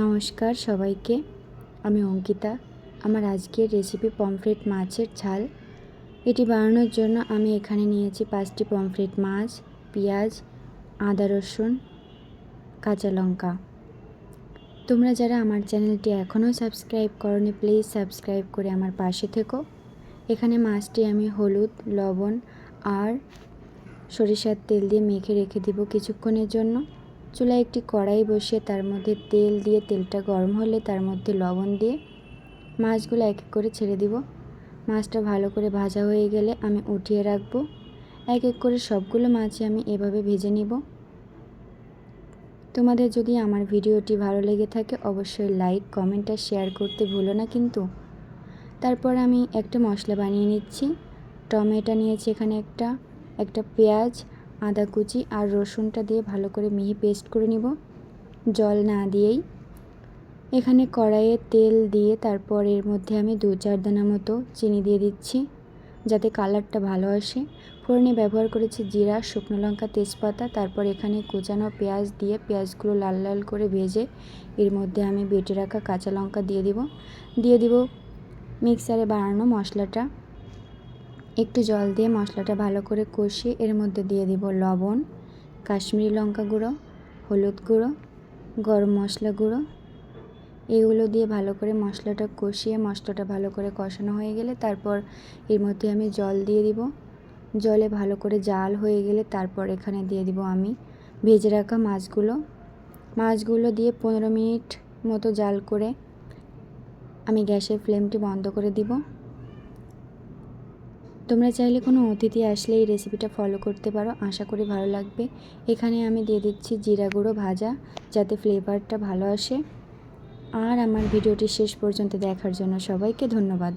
নমস্কার সবাইকে। আমি অঙ্কিতা। আমার আজকের রেসিপি পমফ্রেট মাছের ঝাল। এটি বানানোর জন্য আমি এখানে নিয়েছি পাঁচটি পমফ্রেট মাছ, পেঁয়াজ, আদা রসুন, কাঁচা লঙ্কা। তোমরা যারা আমার চ্যানেলটি এখনও সাবস্ক্রাইব করনি প্লিজ সাবস্ক্রাইব করে আমার পাশে থেকো। এখানে মাছটি আমি হলুদ, লবণ আর সরিষার তেল দিয়ে মেখে রেখে দিব কিছুক্ষণের জন্য। চুলায় একটি কড়াই বসিয়ে তার মধ্যে তেল দিয়ে তেলটা গরম হলে তার মধ্যে লবণ দিয়ে মাছগুলো এক এক করে ছেড়ে দিব। মাছটা ভালো করে ভাজা হয়ে গেলে আমি উঠিয়ে রাখব। এক এক করে সবগুলো মাছই আমি এভাবে ভেজে নিব। তোমাদের যদি আমার ভিডিওটি ভালো লেগে থাকে, অবশ্যই লাইক, কমেন্ট আর শেয়ার করতে ভুলো না কিন্তু। তারপর আমি একটা মশলা বানিয়ে নিচ্ছি। টমেটো নিয়েছি এখানে একটা একটা পেঁয়াজ আদা কুচি আর রসুনটা দিয়ে ভালো করে মিহি পেস্ট করে নিব। জল না দিয়েই। এখানে কড়াইয়ে তেল দিয়ে তারপর এর মধ্যে আমি দু চার দানা মতো চিনি দিয়ে দিচ্ছি, যাতে কালারটা ভালো আসে। ফোড়নে ব্যবহার করেছি জিরা, শুকনো লঙ্কা, তেজপাতা, তারপর এখানে কুচানো পেঁয়াজ দিয়ে পেঁয়াজগুলো লাল লাল করে ভেজে এর মধ্যে আমি বেটে রাখা কাঁচা লঙ্কা দিয়ে দিব। দিয়ে দিব মিক্সারে বানানো মশলাটা। একটু জল দিয়ে মশলাটা ভালো করে কষিয়ে এর মধ্যে দিয়ে দিব লবণ, কাশ্মীরি লঙ্কা গুঁড়ো, হলুদ গুঁড়ো, গরম মশলা গুঁড়ো। এগুলো দিয়ে ভালো করে মশলাটা কষিয়ে মশলাটা ভালো করে কষানো হয়ে গেলে তারপর এর মধ্যে আমি জল দিয়ে দিব। জলে ভালো করে জাল হয়ে গেলে তারপর এখানে দিয়ে দিব আমি ভেজে রাখা মাছগুলো। মাছগুলো দিয়ে পনেরো মিনিট মতো জাল করে আমি গ্যাসের ফ্লেমটি বন্ধ করে দিব। তোমরা চাইলে কোনো অতিথি আসলে এই রেসিপিটা ফলো করতে পারো, আশা করি ভালো লাগবে। এখানে আমি দিয়ে দিচ্ছি জিরা গুঁড়ো ভাজা, যাতে ফ্লেভারটা ভালো আসে। আর আমার ভিডিওটি শেষ পর্যন্ত দেখার জন্য সবাইকে ধন্যবাদ।